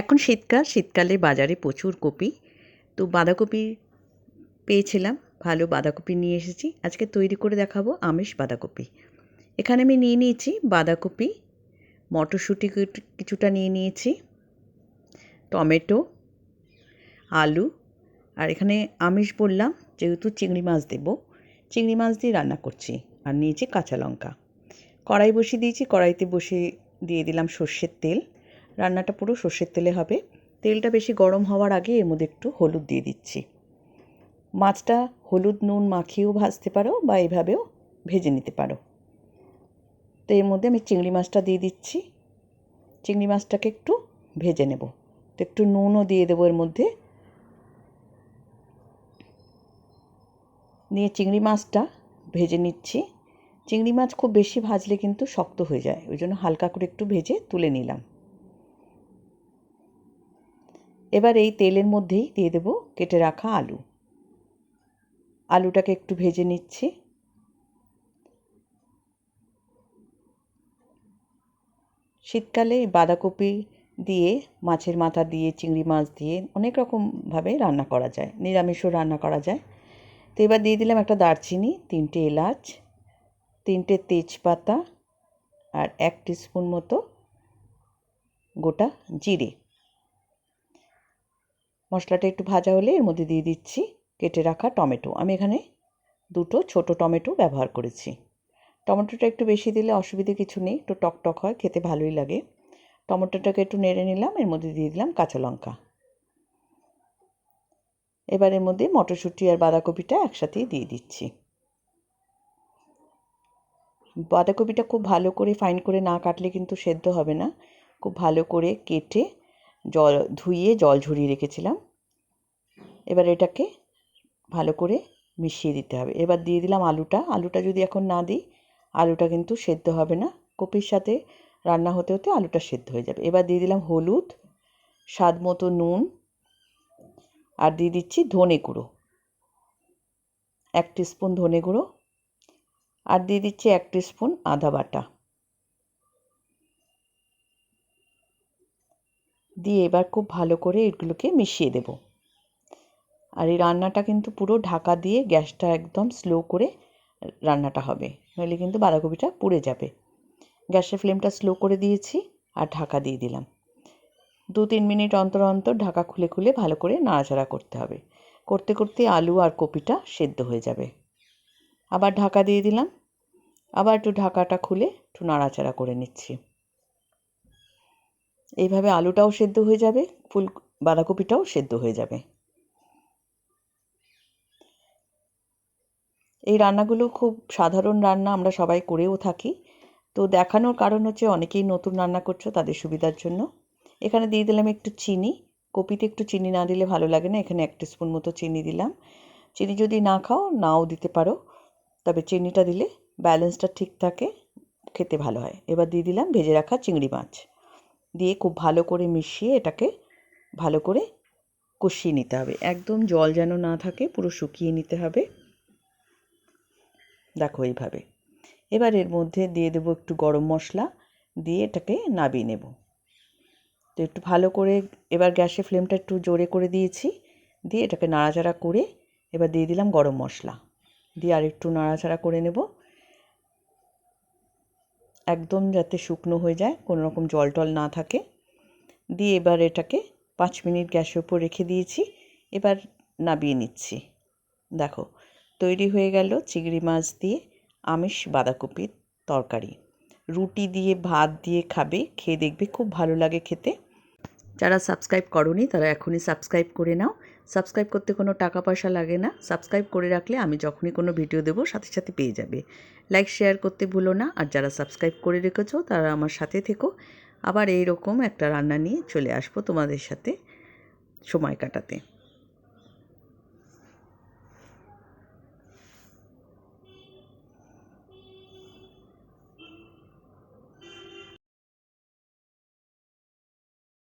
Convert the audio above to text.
এখন শীতকাল, শীতকালে বাজারে প্রচুর কপি। তো বাঁধাকপি পেয়েছিলাম, ভালো বাঁধাকপি নিয়ে এসেছি। আজকে তৈরি করে দেখাবো আমিষ বাঁধাকপি। এখানে আমি নিয়ে নিয়েছি বাঁধাকপি, মটরশুঁটি কিছুটা নিয়ে নিয়েছি, টমেটো, আলু, আর এখানে আমিষ বললাম যেহেতু চিংড়ি মাছ দেবো। চিংড়ি মাছ দিয়ে রান্না করছি আর নিয়েছি কাঁচা লঙ্কা। কড়াই বসিয়ে দিয়েছি, কড়াইতে বসিয়ে দিয়ে দিলাম সর্ষের তেল। রান্নাটা পুরো সর্ষের তেলে হবে। তেলটা বেশি গরম হওয়ার আগে এর মধ্যে একটু হলুদ দিয়ে দিচ্ছি। মাছটা হলুদ, নুন মাখিয়েও ভাজতে পারো বা এভাবেও ভেজে নিতে পারো। তো এর মধ্যে আমি চিংড়ি মাছটা দিয়ে দিচ্ছি। চিংড়ি মাছটাকে একটু ভেজে নেব। তো একটু নুনও দিয়ে দেবো এর মধ্যে। নিয়ে চিংড়ি মাছটা ভেজে নিচ্ছি। চিংড়ি মাছ খুব বেশি ভাজলে কিন্তু শক্ত হয়ে যায়। ওই জন্য হালকা করে একটু ভেজে তুলে নিলাম। এবার এই তেলের মধ্যেই দিয়ে দেবো কেটে রাখা আলু। আলুটাকে একটু ভেজে নিচ্ছি। শীতকালে বাঁধাকপি দিয়ে, মাছের মাথা দিয়ে, চিংড়ি মাছ দিয়ে অনেক রকমভাবে রান্না করা যায়, নিরামিষও রান্না করা যায়। তো এবার দিয়ে দিলাম একটা দারচিনি, তিনটে এলাচ, তিনটে তেজপাতা আর এক স্পুন মতো গোটা জিরে। মশলাটা একটু ভাজা হলে এর মধ্যে দিয়ে দিচ্ছি কেটে রাখা টমেটো। আমি এখানে দুটো ছোট টমেটো ব্যবহার করেছি। টমেটোটা একটু বেশি দিলে অসুবিধে কিছু নেই, একটু টক টক হয়, খেতে ভালোই লাগে। টমেটোটাকে একটু নেড়ে নিলাম, এর মধ্যে দিয়ে দিলাম কাঁচা লঙ্কা। এবার এর মধ্যে মটরশুঁটি আর বাঁধাকপিটা একসাথেই দিয়ে দিচ্ছি। বাঁধাকপিটা খুব ভালো করে ফাইন করে না কাটলে কিন্তু সেদ্ধ হবে না। খুব ভালো করে কেটে জল ধুইয়ে জল ঝরিয়ে রেখেছিলাম। এবার এটাকে ভালো করে মিশিয়ে দিতে হবে। এবার দিয়ে দিলাম আলুটা। আলুটা যদি এখন না দিই, আলুটা কিন্তু সেদ্ধ হবে না। কপির সাথে রান্না হতে হতে আলুটা সেদ্ধ হয়ে যাবে। এবার দিয়ে দিলাম হলুদ, স্বাদ মতো নুন, আর দিয়ে দিচ্ছি ধনে গুঁড়ো। এক স্পুন ধনে গুঁড়ো, আর দিয়ে দিচ্ছি এক স্পুন আদা বাটা। দিয়ে এবার খুব ভালো করে এগুলোকে মিশিয়ে দেব। আর এই রান্নাটা কিন্তু পুরো ঢাকা দিয়ে গ্যাসটা একদম স্লো করে রান্নাটা হবে। নইলে কিন্তু বাঁধাকপিটা পুড়ে যাবে। গ্যাসের ফ্লেমটা স্লো করে দিয়েছি আর ঢাকা দিয়ে দিলাম। দু তিন মিনিট অন্তর অন্তর ঢাকা খুলে খুলে ভালো করে নাড়াচাড়া করতে হবে। করতে করতে আলু আর কপিটা সেদ্ধ হয়ে যাবে। আবার ঢাকা দিয়ে দিলাম। আবার একটু ঢাকাটা খুলে একটু নাড়াচাড়া করে নিচ্ছি। এইভাবে আলুটাও সেদ্ধ হয়ে যাবে, ফুল বাঁধাকপিটাও সেদ্ধ হয়ে যাবে। এই রান্নাগুলো খুব সাধারণ রান্না, আমরা সবাই করেও থাকি। তো দেখানোর কারণ হচ্ছে অনেকেই নতুন রান্না করছ তাদের সুবিধার জন্য। এখানে দিয়ে দিলাম একটু চিনি। কপিতে একটু চিনি না দিলে ভালো লাগে না, এখানে এক স্পুন মতো চিনি দিলাম। চিনি যদি না খাও, নাও দিতে পারো। তবে চিনিটা দিলে ব্যালেন্সটা ঠিক থাকে, খেতে ভালো হয়। এবার দিয়ে দিলাম ভেজে রাখা চিংড়ি মাছ। দিয়ে খুব ভালো করে মিশিয়ে এটাকে ভালো করে কষিয়ে নিতে হবে। একদম জল যেন না থাকে, পুরো শুকিয়ে নিতে হবে। দেখো এইভাবে। এবার এর মধ্যে দিয়ে দেবো একটু গরম মশলা, দিয়ে এটাকে নাবিয়ে নেব। তো একটু ভালো করে এবার গ্যাসের ফ্লেমটা একটু জোরে করে দিয়েছি, দিয়ে এটাকে নাড়াচাড়া করে এবার দিয়ে দিলাম গরম মশলা। দিয়ে আর একটু নাড়াচাড়া করে নেব। একদম যাতে শুকনো হয়ে যায়, কোনো রকম জল টল না থাকে। দিয়ে এবার এটাকে পাঁচ মিনিট গ্যাসের উপর রেখে দিয়েছি, এবার নাবিয়ে নিচ্ছি। দেখো তৈরি হয়ে গেল চিংড়ি মাছ দিয়ে আমিষ বাঁধাকপির তরকারি। রুটি দিয়ে, ভাত দিয়ে খাবে, খেয়ে দেখবে খুব ভালো লাগে খেতে। যারা সাবস্ক্রাইব করনি তারা এখনই সাবস্ক্রাইব করে নাও। সাবস্ক্রাইব করতে কোনো টাকা পয়সা লাগে না। সাবস্ক্রাইব করে রাখলে আমি যখনই কোনো ভিডিও দেবো সাথে সাথে পেয়ে যাবে। লাইক, শেয়ার করতে ভুলো না। আর যারা সাবস্ক্রাইব করে রেখেছো তারা আমার সাথে থেকো। আবার এই রকম একটা রান্না নিয়ে চলে আসব তোমাদের সাথে সময় কাটাতে।